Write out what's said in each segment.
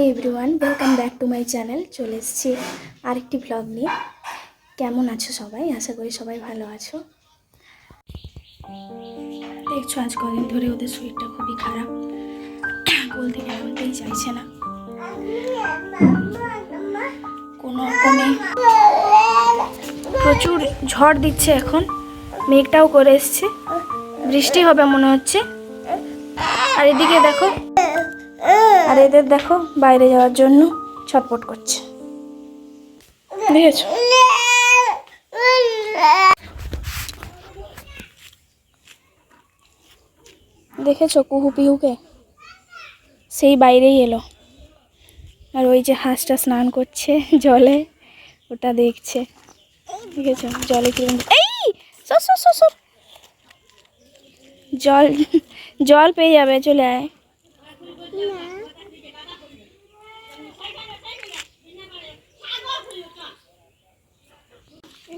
Hi everyone welcome back to my channel চলে এসেছি আরেকটি ভ্লগ নিয়ে। কেমন আছো সবাই? আশা করি সবাই ভালো আছো। দেখছ, আজ কদিন ধরে ওদের শরীরটা খুবই খারাপ। কোল থেকে নামতেই চাইছে না। কোনো রকমে প্রচুর ঝড় দিচ্ছে এখন। মেঘটাও করে এসছে। বৃষ্টি হবে মনে হচ্ছে। আর এদিকে দেখো আর এদের দেখো বাইরে যাওয়ার জন্য ছটপট করছে। দেখেছ? দেখেছ কুহু পিহুকে? সেই বাইরেই এলো। আর ওই যে হাঁসটা স্নান করছে জলে, ওটা দেখছে। দেখেছ? জলে কিরম এই! জল জল পেয়ে যাবে, চলে আয়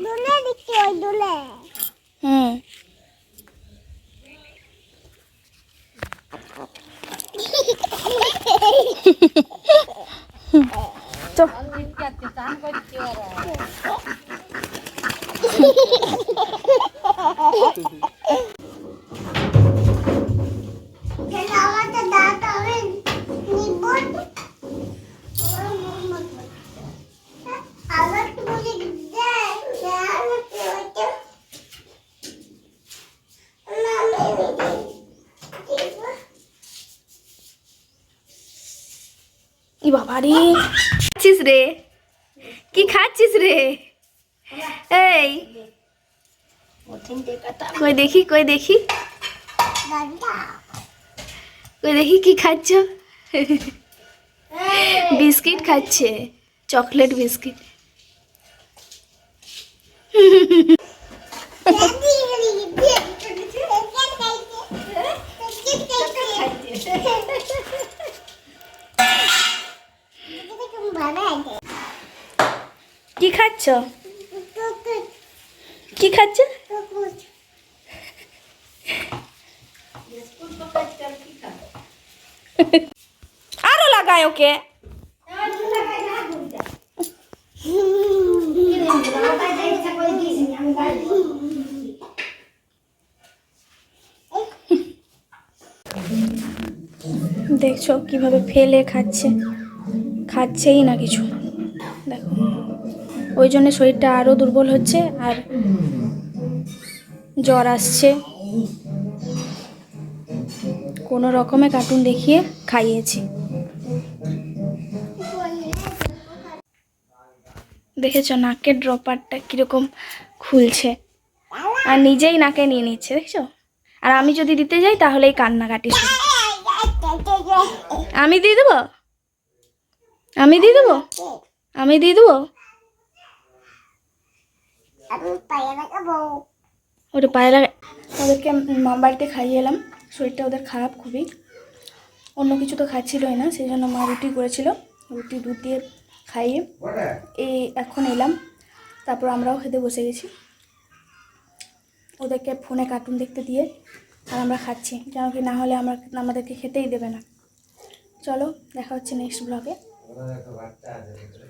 দোলে দিচ্ছে ওই দোলে হুম তো কেন আমাদের দাঁত হবে নিবন আবার তো বলে দেয় আমার কি হচ্ছে ই বাবা রে। খাচ্ছিস রে? কি খাচ্ছিস রে? এই। কই দেখি কই দেখি। কই দেখি কি খাচ্ছ? বিস্কিট খাচ্ছে, চকলেট বিস্কিট। কি খাচ্ছ? কি খাচ্ছ? আরও লাগায় ওকে। দেখছ কীভাবে ফেলে খাচ্ছে। খাচ্ছেই না কিছু। দেখো, ওই জন্য শরীরটা আরও দুর্বল হচ্ছে আর জ্বর আসছে। কোনো রকমে কার্টুন দেখিয়ে খাইয়েছি। দেখেছ নাকের ড্রপারটা কীরকম খুলছে? আর নিজেই নাকে নিয়ে নিচ্ছে, দেখছ? আর আমি যদি দিতে যাই তাহলে এই কান্নাকাটি আমি দিয়ে দেবো? আমি দিয়ে দেবো? আমি দিয়ে দেবো? ওটা পায়ে লাগা ওদেরকে মা বাড়িতে খাইয়ে এলাম। শরীরটা ওদের খারাপ খুবই। অন্য কিছু তো খাচ্ছিলই না সেই জন্য মা রুটি করেছিল। রুটি দুধ দিয়ে খাইয়ে এই এখন এলাম। তারপর আমরাও খেতে বসে গেছি। ওদেরকে ফোনে কার্টুন দেখতে দিয়ে আর আমরা খাচ্ছি। কেন কি না হলে আমরা আমাদেরকে খেতেই দেবে না। চলো দেখা হচ্ছে নেক্সট ব্লগে। 我那个 ada 那个